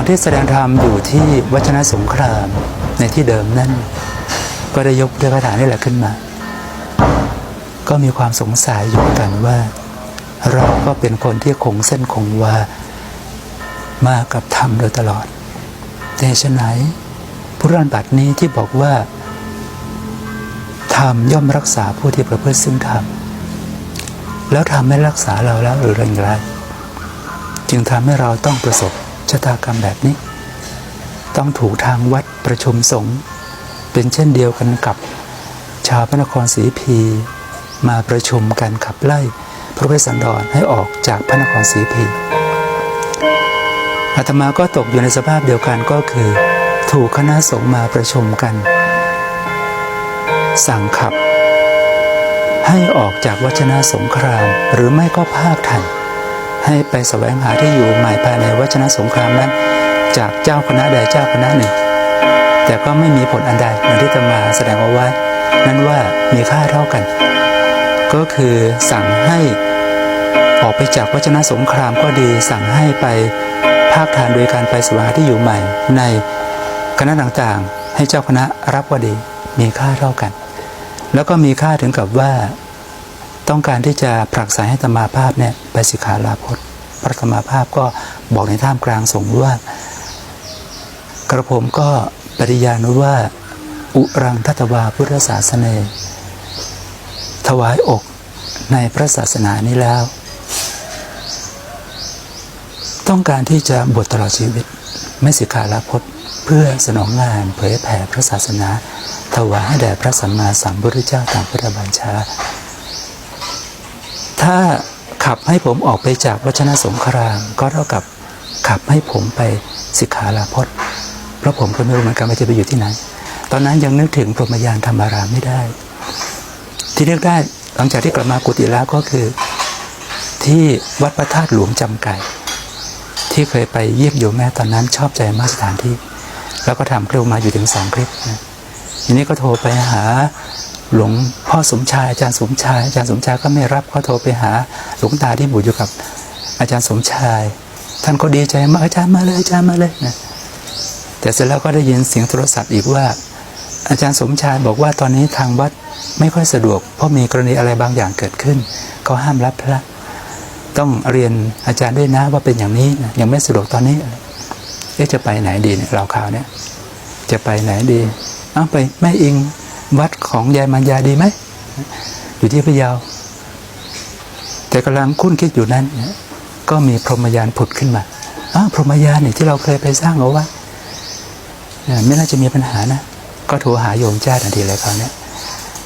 อนที่แสดงธรรมอยู่ที่วัชนะสงครามในที่เดิมนั่น ก็ได้ยกเรื่องคาถานี่แหละขึ้นมา ก็มีความสงสัยอยู่กันว่า เราก็เป็นคนที่คงเส้นคงวามากับธรรมโดยตลอดแต่ฉะไหนพุทธานบัตนี้ที่บอกว่าธรรมย่อมรักษาผู้ที่ประพฤติซึ่งธรรมแล้วธรรมไม่รักษาเราแล้วหรืออย่างไรจึงทำให้เราต้องประสบ ชะตากรรมแบบนี้ ต้องถูกทางวัดประชุมสงฆ์เป็นเช่นเดียวกันกับ ชาวพระนครศรีพี มาประชุมกันขับไล่พระเวสสันดรให้ออกจากพระนครศรีพีอาตมาก็ตกอยู่ในสภาพเดียวกันก็คือ ถูกคณะสงฆ์มาประชุมกัน สั่งขับ ให้ออกจากวัชนะสงครามหรือไม่ก็ภาคทัน ให้ไปสแสวงหาที่อยู่ใหม่ภายในวัชนะสงครามนั้น จากเจ้าคณะใดเจ้าคณะหนึ่ง แต่ก็ไม่มีผลอันใดเหมือนที่ตมาแสดงเอาไว้ นั้นว่ามีค่าเท่ากัน ก็คือสั่งให้ออกไปจากวัชนะสงครามก็ดีสั่งให้ไปภาคทานโดยการไปแสวงหาที่อยู่ใหม่ในคณะต่างๆ ให้เจ้าคณะรับว่าดีมีค่าเท่ากัน แล้วก็มีค่าถึงกับว่า ต้องการที่จะผลักไสให้ธรรมาภาพเนี่ยไปสิกขาลาพจน์พระธรรมาภาพก็บอกในท่ามกลางสงฆ์ว่า กระผมก็ปริญานุว่า อุรังทัตวาพุทธศาสเนถวายอกในพระศาสนานี้แล้ว ต้องการที่จะบวชตลอดชีวิต ไม่สิกขาลาพจน์เพื่อสนองงานเผยแผ่พระศาสนา ถวายให้แด่พระสัมมาสัมพุทธเจ้าตามพุทธบัญชา ถ้าขับให้ผมออกไปจากวัชนะสงคราม ก็เท่ากับขับให้ผมไปสิกขาลาพจน์เพราะผมก็ไม่รู้เหมือนกันว่าจะไปอยู่ที่ไหน ตอนนั้นยังนึกถึงพรหมยานธรรมารามไม่ได้ ที่นึกได้หลังจากที่กลับมากุฏิแล้วก็คือ ที่วัดพระธาตุหลวงจำไก่ที่เคยไปเยี่ยมโยมแม่ตอนนั้นชอบใจมากสถานที่ แล้วก็ทำคลิปมาอยู่ถึงสองคลิปนะทีนี้ก็โทรไปหา หลวงพ่อสมชายอาจารย์สมชายอาจารย์สมชายก็ไม่รับก็โทรไปหาหลวงตาที่บุอยู่กับ อาจารย์สมชาย ท่านก็ดีใจมากอาจารย์มาเลยอาจารย์มาเลยนะแต่เสร็จแล้วก็ได้ยินเสียงโทรศัพท์อีกว่า อาจารย์สมชายบอกว่าตอนนี้ทางวัดไม่ค่อยสะดวก เพราะมีกรณีอะไรบางอย่างเกิดขึ้นเขาห้ามรับพระต้องเรียนอาจารย์ด้วยนะว่าเป็นอย่างนี้นะยังไม่สะดวกตอนนี้เอ๊ะจะไปไหนดีเนี่ยเราข่าวเนี่ยจะไปไหนดี เอาไปแม่อิง วัดของยายมัญญาดีไหม อยู่ที่พะเยา แต่กำลังคุ้นคิดอยู่นั้น ก็มีพรหมยานผุดขึ้นมาอ้าพรหมยานเนี่ยที่เราเคยไปสร้างเอาไว้เนี่ยไม่น่าจะมีปัญหานะ ก็โทรหาโยมแจ้ทันทีเลยคราวนี้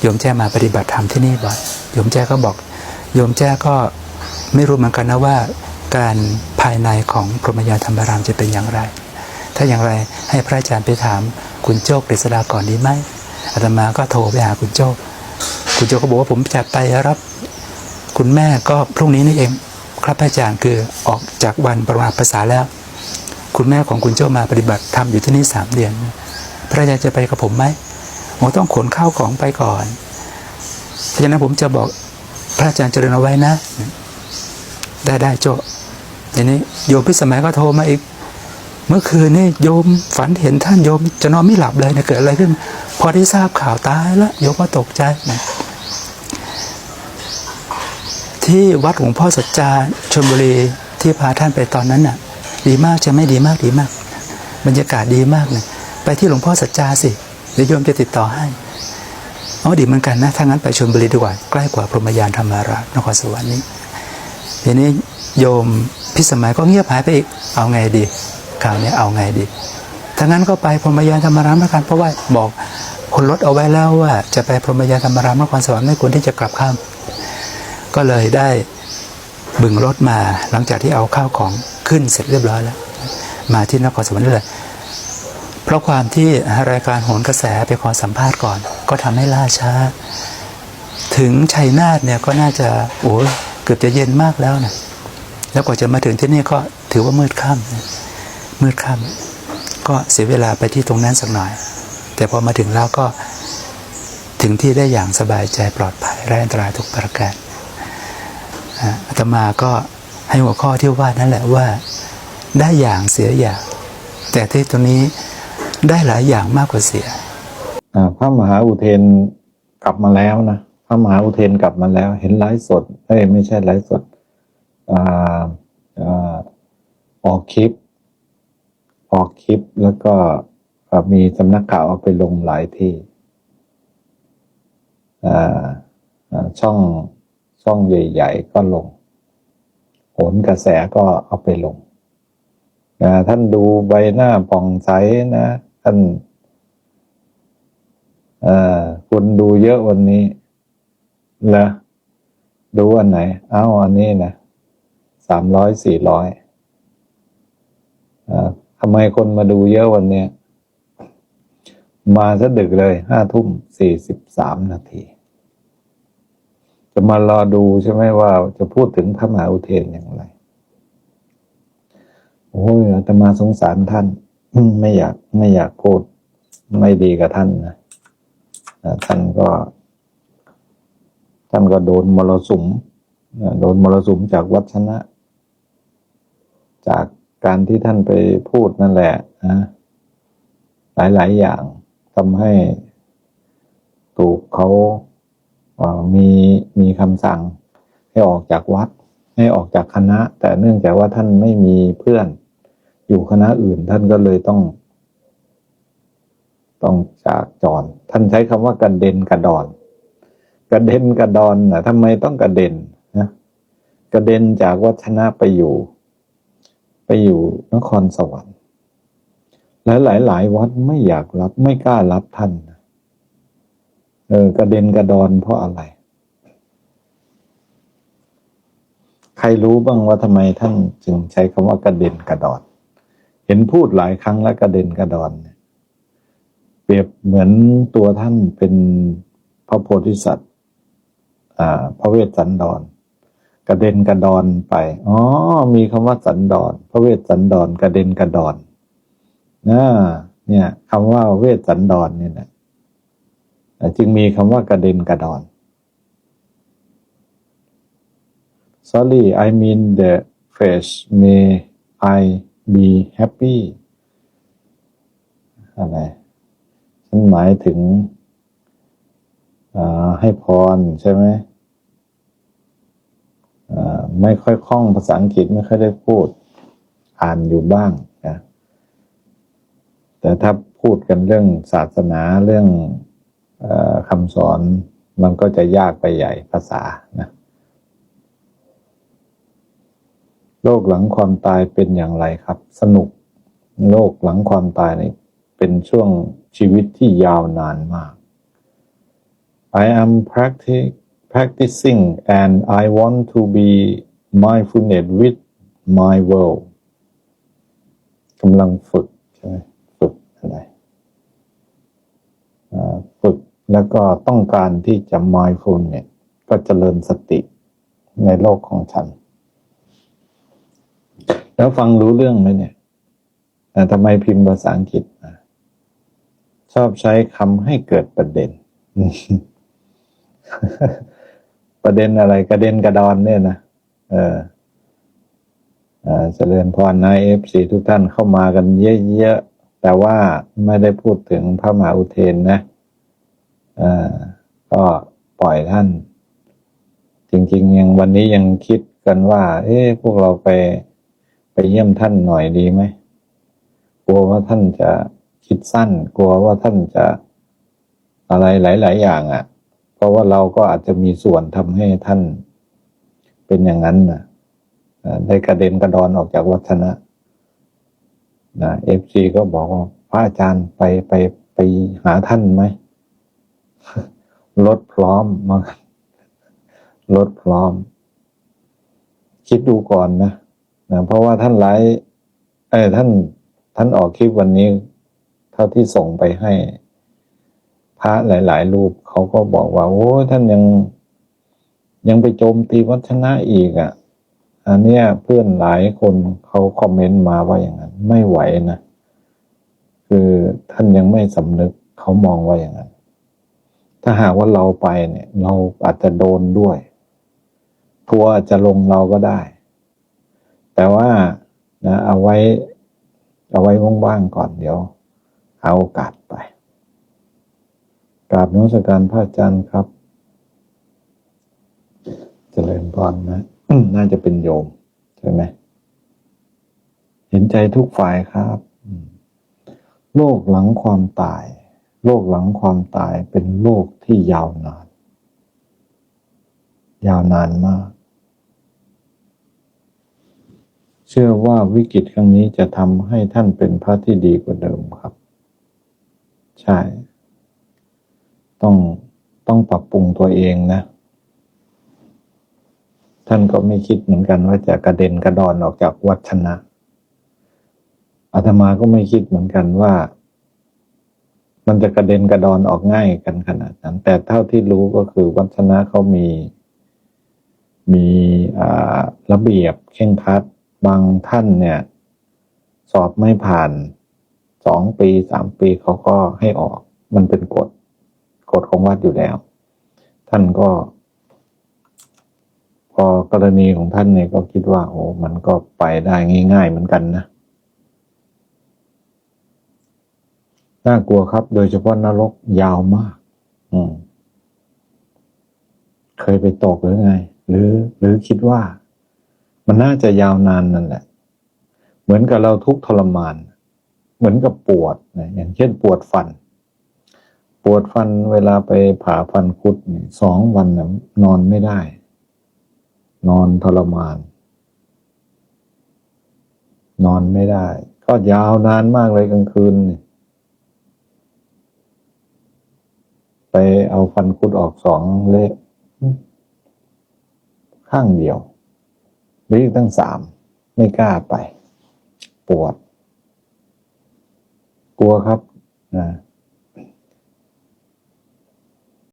โยมแจ้มาปฏิบัติธรรมที่นี่บ่อยโยมแจ้ก็บอก โยมแจ้ก็ไม่รู้เหมือนกันนะว่า การภายในของพรหมยานธรรมารามจะเป็นอย่างไร ถ้าอย่างไรให้พระอาจารย์ไปถามคุณโจกฤษดาก่อนดีไหม อาตมาก็โทรไปหาคุณโจ้คุณโจ้ก็บอกว่าผมจะไปรับ คุณแม่ก็พรุ่งนี้นี่เองครับอาจารย์คือออกจากวันประมาณภาษาแล้ว คุณแม่ของคุณโจ้มาปฏิบัติธรรมอยู่ที่นี่สามเดือน พระอาจารย์จะไปกับผมไหมโอ้ต้องขนข้าวของไปก่อน เพราะฉะนั้นผมจะบอกพระอาจารย์เจริญเอาไว้นะ ได้ได้โจ้ทีนี้โยมพิสมัยก็โทรมาอีก เมื่อคืนนี่โยมฝันเห็นท่านโยม จะนอนไม่หลับเลยนะเกิดอะไรขึ้น พอได้ทราบข่าวตายแล้วโยมก็ตกใจนะที่วัดหลวงพ่อสัจจาชลบุรีที่พาท่านไปตอนนั้นน่ะ ดีมากจะไม่ดีมากดีมาก บรรยากาศดีมากเลยไปที่หลวงพ่อสัจจาสิเดี๋ยวโยมจะติดต่อให้อ๋อดีเหมือนกันนะถ้างั้นไปชลบุรีดีกว่าใกล้กว่าพรหมยานธรรมารามนครสวรรค์นี้ทีนี้โยมพิสมัยก็เงียบหายไปอีกเอาไงดี ข่าวนี้เอาไงดีถ้างั้นก็ไปพรหมยานธรรมรามแล้วกันเพราะว่าบอกคนรถเอาไว้แล้วว่า จะไปพรหมยานธรรมรามนครสวรรค์ไม่ควรที่จะกลับข้าม ก็เลยได้บึงรถมาหลังจากที่เอาข้าวของขึ้นเสร็จเรียบร้อยแล้ว มาที่นครสวรรค์เลยเพราะความที่รายการโหนกระแสไปขอสัมภาษณ์ก่อน ก็ทำให้ล่าช้า ถึงชัยนาทเนี่ยก็น่าจะโอ้เกือบจะเย็นมากแล้วนะแล้วกว่าจะมาถึงที่นี่ก็ถือว่ามืดค่ำ มืดค่ำก็เสียเวลาไปที่ตรงนั้นสักหน่อย แต่พอมาถึงแล้วก็ถึงที่ได้อย่างสบายใจปลอดภัยไร้อันตรายทุกประการอาตมาก็ให้หัวข้อที่ว่านั่นแหละว่าได้อย่างเสียอย่าง แต่ที่ตรงนี้ได้หลายอย่างมากกว่าเสียพระมหาอุเทนกลับมาแล้วนะพระมหาอุเทนกลับมาแล้ว เห็นไลฟ์สดเอ้ยไม่ใช่ไลฟ์สดอออกคลิป ออกคลิปแล้วก็มีสำนักข่าวเอาไปลงหลายที่อ่าอ่าช่องช่องใหญ่ ๆ ก็ลงโหนกระแสก็เอาไปลงอ่าท่านดูใบหน้าผ่องใสนะ ท่านอ่อคุณดูเยอะวันนี้เหรอดูอันไหน เอ้าอันนี้นะสามร้อยสี่ร้อยำไมคนมาดูเยอะวันเนี้ยมาซะดึกเลยห้าทุ่มสี่สิบสามนาที จะมารอดูใช่ไหมว่าจะพูดถึงพระมหาอุเทนอย่างไร โอ้ยอาตมาสงสารท่าน ไม่อยากไม่อยากพูด ไม่ดีกับท่านนะท่านก็ ท่านก็โดนมรสุมโดนมรสุมจากวัชนะ จาก การที่ท่านไปพูดนั่นแหละนะหลาย ๆ อย่างทำให้ถูกเขาเอ่อมีมีคำสั่ง ให้ออกจากวัด ให้ออกจากคณะ แต่เนื่องจากว่าท่านไม่มีเพื่อน อยู่คณะอื่นท่านก็เลยต้อง ต้องจากจรท่านใช้คำว่ากระเด็นกระดอน กระเด็นกระดอนนะทำไมต้องกระเด็นนะกระเด็นจากวัฒนะไปอยู่ ไปอยู่นครสวรรค์ และหลาย ๆ วัดไม่อยากรับไม่กล้ารับท่านเออกระเด็นกระดอนเพราะอะไร ใครรู้บ้างว่าทำไมท่านจึงใช้คำว่ากระเด็นกระดอน เห็นพูดหลายครั้งแล้วกระเด็นกระดอนเปรียบเหมือนตัวท่านเป็นพระโพธิสัตว์อ่าพระเวสสันดร กระเด็นกระดอนไปอ๋อมีคำว่าสันดรพระเวสสันดรกระเด็นกระดอนนะเนี่ยคำว่าเวสสันดรเนี่ยนะจึงมีคำว่ากระเด็นกระดอน sorry I mean the phrase may I be happy อะไร ฉันหมายถึงให้พรใช่ไหม ไม่ค่อยคล่องภาษาอังกฤษไม่ค่อยได้พูด อ่านอยู่บ้างนะแต่ถ้าพูดกันเรื่องศาสนาเรื่องอคำสอนมันก็จะยากไปใหญ่ภาษานะโลกหลังความตายเป็นอย่างไรครับ สนุกโลกหลังความตายนี่เป็นช่วงชีวิตที่ยาวนานมาก I am practic practicing and I want to be mindfulness with my world กำลังฝึกใช่ไหมฝึกอะไรฝึกแล้วก็ต้องการที่จะ mindfulness ก็เจริญสติในโลกของฉัน แล้วฟังรู้เรื่องไหมเนี่ยทำไมพิมพ์ภาษาอังกฤษชอบใช้คำให้เกิดประเด็น ประเด็นอะไรกระเด็นกระดอนเนี่ยนะเออเจริญพรนายเอฟซีทุกท่านเข้ามากันเยอะๆ แต่ว่าไม่ได้พูดถึงพระมหาอุเทนนะเออก็ปล่อยท่าน จริง ๆ ยังวันนี้ยังคิดกันว่า เอ๊ะพวกเราไปไปเยี่ยมท่านหน่อยดีไหมกลัวว่าท่านจะคิดสั้น กลัวว่าท่านจะอะไรหลาย ๆ อย่างอะ่ะ ราะว่าเราก็อาจจะมีส่วนทำให้ท่านเป็นอย่างนั้นนะได้กระเด็นกระดอนออกจากวัฒนะนะเอฟซีก็บอกว่าพระอาจารย์ไปไปไปหาท่านไหมรถพร้อมมารถพร้อม คิดดูก่อนนะนะเพราะว่าท่านไลฟ์เอ้ท่าน ท่านออกคลิปวันนี้ เท่าที่ส่งไปให้ ระหลาย ๆ รูปเขาก็บอกว่า โอ้ยท่านยังยังไปโจมตีวัฒนะอีกอะ อันเนี้ยเพื่อนหลายคนเขาคอมเมนต์มาว่าอย่างนั้น ไม่ไหวนะคือท่านยังไม่สำนึกเขามองว่าอย่างนั้น ถ้าหากว่าเราไปเนี่ย เราอาจจะโดนด้วยทัวจะลงเราก็ได้ แต่ว่านะเอาไว้ เอาไว้ว่างๆก่อนเดี๋ยวหาโอกาสไป กราบนมัสการพระอาจารย์ครับเจริญพรนะ น่าจะเป็นโยม ใช่ไหม เห็นใจทุกฝ่ายครับ โลกหลังความตาย โลกหลังความตายเป็นโลกที่ยาวนาน ยาวนานมาก เชื่อว่าวิกฤตครั้งนี้จะทำให้ท่านเป็นพระที่ดีกว่าเดิมครับ ใช่ ต้องต้องปรับปรุงตัวเองนะ ท่านก็ไม่คิดเหมือนกันว่าจะกระเด็นกระดอนออกจากวัชนะอาตมาก็ไม่คิดเหมือนกันว่า มันจะกระเด็นกระดอนออกง่ายกันขนาดนั้น แต่เท่าที่รู้ก็คือวัชนะเขามี มีระเบียบเข่งคัดบางท่านเนี่ย สอบไม่ผ่านสองปีสามปีเขาก็ให้ออก มันเป็นกฎ กฎของวัดอยู่แล้ว ท่านก็ พอกรณีของท่านเนี่ยก็คิดว่า โอ้มันก็ไปได้ง่าย ๆ เหมือนกันนะน่ากลัวครับ โดยเฉพาะนรกยาวมาก อืม เคยไปตกหรือไง หรือ หรือคิดว่า มันน่าจะยาวนานนั่นแหละ เหมือนกับเราทุกทรมาน เหมือนกับปวดนะอย่างเช่นปวดฟัน ปวดฟันเวลาไปผ่าฟันคุดนี่สองวันนอนไม่ได้ นอนทรมาน นอนไม่ได้ ก็ยาวนานมากเลยกลางคืน ไปเอาฟันคุดออกสองเละข้างเดียวหรืออีกตั้งสามไม่กล้าไป ปวด กลัวครับนะ